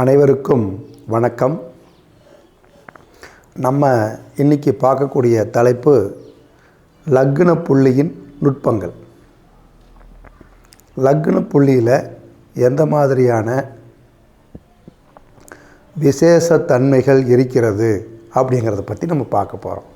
அனைவருக்கும் வணக்கம். நம்ம இன்னைக்கு பார்க்கக்கூடிய தலைப்பு லக்ன புள்ளியின் நுட்பங்கள். லக்ன புள்ளியில் எந்த மாதிரியான விசேஷ தன்மைகள் இருக்கிறது அப்படிங்கிறத பற்றி நம்ம பார்க்க போகிறோம்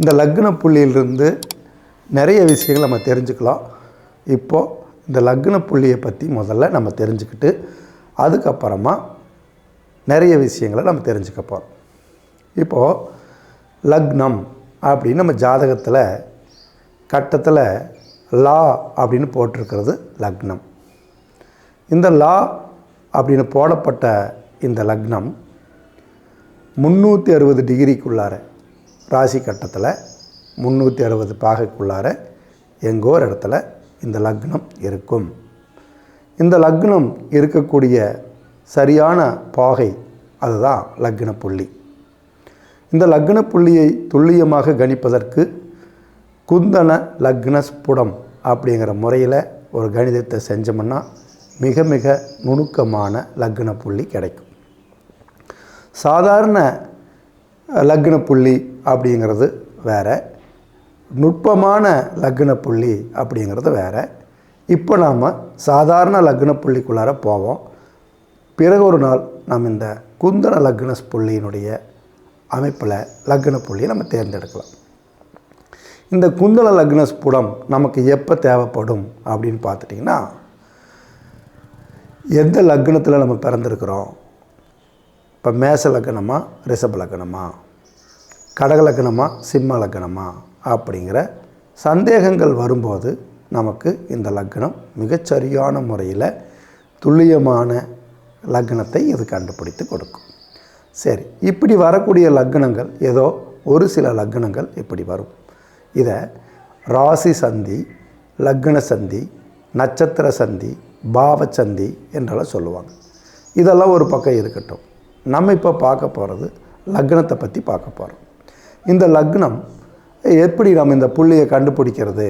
இந்த லக்ன புள்ளியிலிருந்து நிறைய விஷயங்கள் நம்ம தெரிஞ்சுக்கலாம். இப்போது இந்த லக்ன புள்ளியை பற்றி முதல்ல நம்ம தெரிஞ்சுக்கிட்டு அதுக்கப்புறமா நிறைய விஷயங்களை நம்ம தெரிஞ்சுக்க போகிறோம் இப்போது லக்னம் அப்படின்னு நம்ம ஜாதகத்தில் கட்டத்தில் லா அப்படின்னு போட்டிருக்கிறது லக்னம். இந்த லா அப்படின்னு போடப்பட்ட இந்த லக்னம் முந்நூற்றி அறுபது டிகிரிக்குள்ளார ராசி கட்டத்தில் முந்நூற்றி அறுபது பாகைக்குள்ளார எங்கோ ஒரு இடத்துல இந்த லக்னம் இருக்கும். இந்த லக்னம் இருக்கக்கூடிய சரியான பாகை அதுதான் லக்ன புள்ளி. இந்த லக்ன புள்ளியை துல்லியமாக கணிப்பதற்கு குந்தன லக்ன ஸ்புடம் அப்படிங்கிற முறையில் ஒரு கணிதத்தை செஞ்சோம்னா மிக மிக நுணுக்கமான லக்ன புள்ளி கிடைக்கும். சாதாரண லக்ன புள்ளி அப்படிங்கிறது வேறு நுட்பமான லக்ன புள்ளி அப்படிங்கிறது வேற இப்போ நாம் சாதாரண லக்ன புள்ளிக்குள்ளார போவோம். பிறகு ஒரு நாள் நாம் இந்த குந்தன லக்ன புள்ளியினுடைய அமைப்பில் லக்ன புள்ளியை நம்ம தேர்ந்தெடுக்கலாம். இந்த குந்தன லக்ன ஸ்புடம் நமக்கு எப்போ தேவைப்படும் அப்படின்னு பார்த்துட்டிங்கன்னா எந்த லக்னத்தில் நம்ம பிறந்திருக்கிறோம்? இப்போ மேச லக்னமா ரிஷப லக்னமா கடக லக்னமா சிம்ம லக்னமா அப்படிங்கிற சந்தேகங்கள் வரும்போது நமக்கு இந்த லக்னம் மிகச்சரியான முறையில் துல்லியமான லக்னத்தை இது கண்டுபிடித்து கொடுக்கும். சரி இப்படி வரக்கூடிய லக்னங்கள் ஏதோ ஒரு சில லக்னங்கள் இப்படி வரும். இதை ராசி சந்தி லக்ன சந்தி நட்சத்திர சந்தி பாவச்சந்தி என்றெல்லாம் சொல்லுவாங்க. இதெல்லாம் ஒரு பக்கம் இருக்கட்டும். நம்ம இப்போ பார்க்க போகிறது லக்னத்தை பற்றி பார்க்க போகிறோம் இந்த லக்னம் எப்படி நம்ம இந்த புள்ளியை கண்டுபிடிக்கிறது?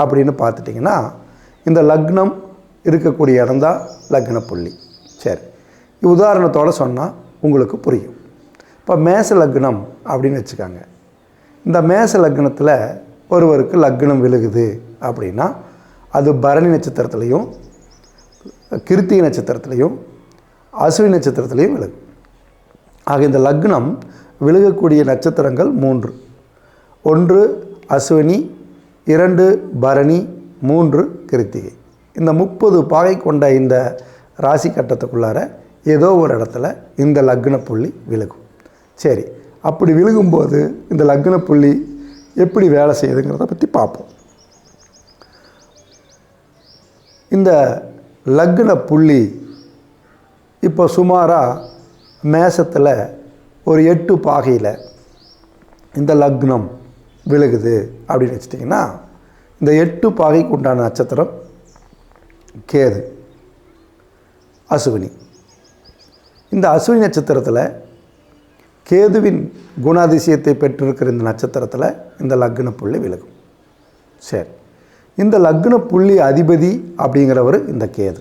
அப்படின்னு பார்த்துட்டிங்கன்னா இந்த லக்னம் இருக்கக்கூடிய இடம்தான் லக்ன புள்ளி சரி. உதாரணத்தோடு சொன்னால் உங்களுக்கு புரியும். இப்போ மேச லக்னம் அப்படின்னு வச்சுக்காங்க. இந்த மேச லக்னத்தில் ஒருவருக்கு லக்னம் விழுகுது அப்படின்னா அது பரணி நட்சத்திரத்துலேயும் கிருத்திகை நட்சத்திரத்துலேயும் அசுவி நட்சத்திரத்துலேயும் விழுகும். ஆக இந்த லக்னம் விழுகக்கூடிய நட்சத்திரங்கள் மூன்று. ஒன்று அஸ்வினி இரண்டு பரணி மூன்று கிருத்திகை. இந்த முப்பது பாகை கொண்ட இந்த ராசி கட்டத்துக்குள்ளார ஏதோ ஒரு இடத்துல இந்த லக்ன புள்ளி விழுகும். சரி அப்படி விழுகும்போது இந்த லக்ன புள்ளி எப்படி வேலை செய்யுதுங்கிறத பற்றி பார்ப்போம். இந்த லக்ன புள்ளி இப்போ சுமாராக மேசத்தில் ஒரு எட்டு பாகையில் இந்த லக்னம் விலகுது அப்படின்னு வச்சிட்டிங்கன்னா இந்த எட்டு பாகைக்கு உண்டான நட்சத்திரம் கேது அசுவினி. இந்த அசுவினி நட்சத்திரத்தில் கேதுவின் குணாதிசயத்தை பெற்றிருக்கிற இந்த நட்சத்திரத்தில் இந்த லக்ன புள்ளி விலகும். சரி. இந்த லக்ன புள்ளி அதிபதி அப்படிங்கிறவர் இந்த கேது.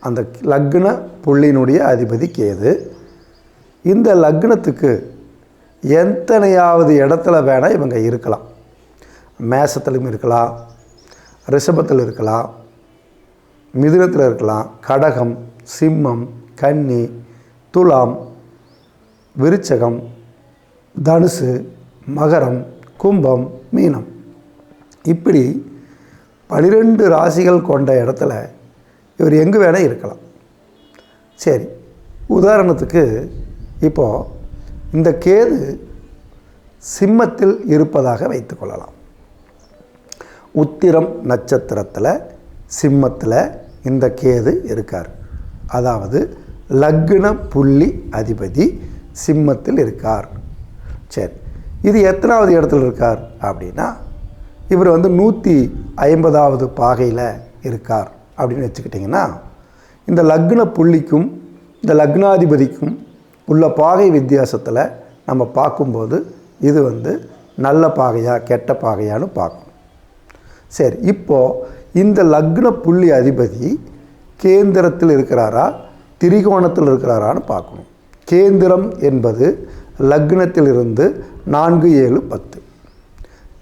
அந்த லக்ன புள்ளியினுடைய அதிபதி கேது. இந்த லக்னத்துக்கு எத்தனையாவது இடத்துல வேணால் இவங்க இருக்கலாம். மேசத்திலும் இருக்கலாம் ரிஷபத்தில் இருக்கலாம் மிதுனத்தில் இருக்கலாம் கடகம் சிம்மம் கன்னி துலாம் விருச்சகம் தனுசு மகரம் கும்பம் மீனம். இப்படி பனிரெண்டு ராசிகள் கொண்ட இடத்துல இவர் எங்கே வேணால் இருக்கலாம். சரி உதாரணத்துக்கு இப்போது இந்த கேது சிம்மத்தில் இருப்பதாக வைத்துக்கொள்ளலாம் உத்திரம் நட்சத்திரத்தில் சிம்மத்தில் இந்த கேது இருக்கார். அதாவது லக்ன புள்ளி அதிபதி சிம்மத்தில் இருக்கார். சரி இது எத்தனாவது இடத்துல இருக்கார் அப்படின்னா இவர் வந்து நூற்றி ஐம்பதாவது பாகையில் இருக்கார் அப்படின்னு வச்சுக்கிட்டிங்கன்னா இந்த லக்ன புள்ளிக்கும் இந்த லக்னாதிபதிக்கும் உள்ள பாகை வித்தியாசத்தில் நம்ம பார்க்கும்போது இது வந்து நல்ல பாகையா கெட்ட பாகையான்னு பார்க்கணும். சரி இப்போது இந்த லக்ன புள்ளி அதிபதி கேந்திரத்தில் இருக்கிறாரா திரிகோணத்தில் இருக்கிறாரான்னு பார்க்கணும். கேந்திரம் என்பது லக்னத்திலிருந்து நான்கு ஏழு பத்து.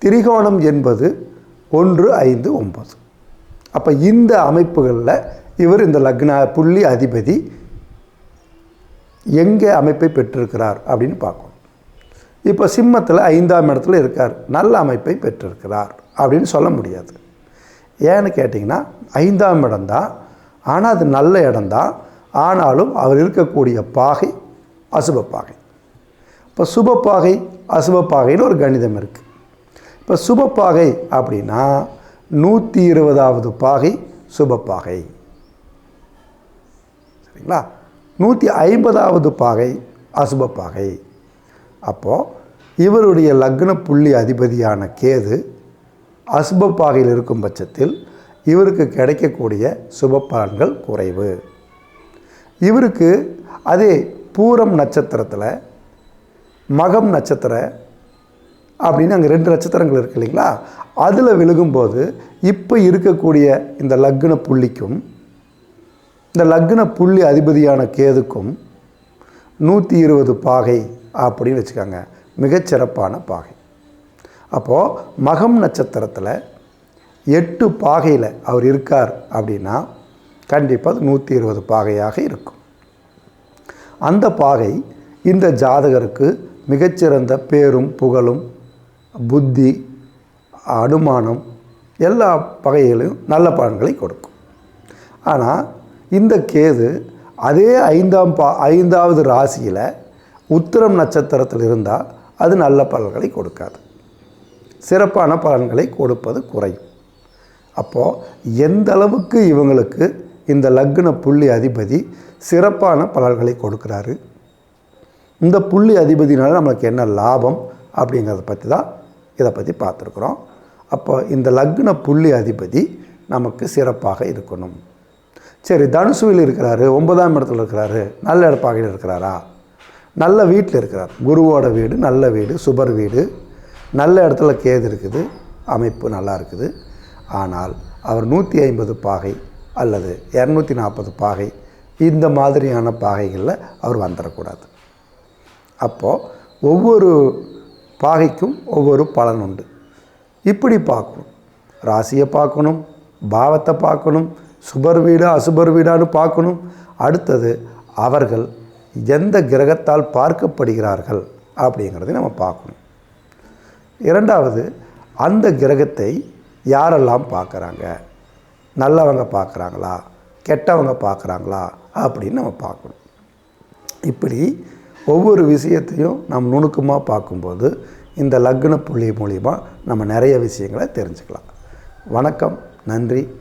திரிகோணம் என்பது ஒன்று ஐந்து ஒம்பது அப்போ இந்த அமைப்புகளில் இவர் இந்த லக்ன புள்ளி அதிபதி எங்கே அமைப்பை பெற்றிருக்கிறார் அப்படின்னு பார்க்கணும். இப்போ சிம்மத்தில் ஐந்தாம் இடத்துல இருக்கார். நல்ல அமைப்பை பெற்றிருக்கிறார் அப்படின்னு சொல்ல முடியாது. ஏன்னு கேட்டிங்கன்னா ஐந்தாம் இடம்தான் ஆனால் அது நல்ல இடம்தான் ஆனாலும் அவர் இருக்கக்கூடிய பாகை அசுபப்பாகை. இப்போ சுபப்பாகை அசுபப்பாகைன்னு ஒரு கணிதம் இருக்குது இப்போ சுபப்பாகை அப்படின்னா நூற்றி இருபதாவது பாகை சுபப்பாகை. சரிங்களா? நூற்றி ஐம்பதாவது பாகை அசுப பாகை. அப்போது இவருடைய லக்ன புள்ளி அதிபதியான கேது அசுப பாகையில் இருக்கும் பட்சத்தில் இவருக்கு கிடைக்கக்கூடிய சுப பலன்கள் குறைவு. இவருக்கு அதே பூரம் நட்சத்திரத்தில் மகம் நட்சத்திர அப்படின்னு அங்கே ரெண்டு நட்சத்திரங்கள் இருக்கு இல்லைங்களா? அதில் விழுகும்போது இப்போ இருக்கக்கூடிய இந்த லக்ன புள்ளிக்கும் இந்த லக்ன புள்ளி அதிபதியான கேதுக்கும் நூற்றி இருபது பாகை அப்படின்னு வச்சுக்கோங்க. மிகச்சிறப்பான பாகை. அப்போது மகம் நட்சத்திரத்தில் எட்டு பாகையில் அவர் இருக்கார் அப்படின்னா கண்டிப்பாக நூற்றி இருபது பாகையாக இருக்கும். அந்த பாகை இந்த ஜாதகருக்கு மிகச்சிறந்த பேரும் புகழும் புத்தி அனுமானம் எல்லா பகைகளையும் நல்ல பலன்களை கொடுக்கும். ஆனால் இந்த கேது அதே ஐந்தாம் பா ஐந்தாவது ராசியில் உத்திரம் நட்சத்திரத்தில் இருந்தால் அது நல்ல பலன்களை கொடுக்காது. சிறப்பான பலன்களை கொடுப்பது குறையும். அப்போது எந்த அளவுக்கு இவங்களுக்கு இந்த லக்ன புள்ளி அதிபதி சிறப்பான பலன்களை கொடுக்குறாரு? இந்த புள்ளி அதிபதினால நம்மளுக்கு என்ன லாபம் அப்படிங்கிறத பற்றி தான் இதை பற்றி பார்த்துருக்குறோம். அப்போ இந்த லக்ன புள்ளி அதிபதி நமக்கு சிறப்பாக இருக்கணும். சரி தனுசுவில் இருக்கிறாரு ஒன்பதாம் இடத்துல இருக்கிறாரு நல்ல இடப்பாகையில் இருக்கிறாரா? நல்ல வீட்டில் இருக்கிறார். குருவோட வீடு நல்ல வீடு சுபர் வீடு நல்ல இடத்துல கேது இருக்குது அமைப்பு நல்லா இருக்குது. ஆனால் அவர் நூற்றி ஐம்பது பாகை அல்லது இரநூத்தி நாற்பது பாகை இந்த மாதிரியான பாகைகளில் அவர் வந்துடக்கூடாது. அப்போது ஒவ்வொரு பாகைக்கும் ஒவ்வொரு பலன் உண்டு. இப்படி பார்க்கணும். ராசியை பார்க்கணும் பாவத்தை பார்க்கணும் சுபர் வீடா அசுபர் வீடான்னு பார்க்கணும். அடுத்தது அவர்கள் எந்த கிரகத்தால் பார்க்கப்படுகிறார்கள் அப்படிங்கிறதை நம்ம பார்க்கணும். இரண்டாவது அந்த கிரகத்தை யாரெல்லாம் பார்க்குறாங்க? நல்லவங்க பார்க்குறாங்களா? கெட்டவங்க பார்க்குறாங்களா? அப்படின்னு நம்ம பார்க்கணும். இப்படி ஒவ்வொரு விஷயத்தையும் நாம் நுணுக்கமாக பார்க்கும்போது இந்த லக்ன புள்ளி மூலிமா நம்ம நிறைய விஷயங்களை தெரிஞ்சுக்கலாம். வணக்கம் நன்றி.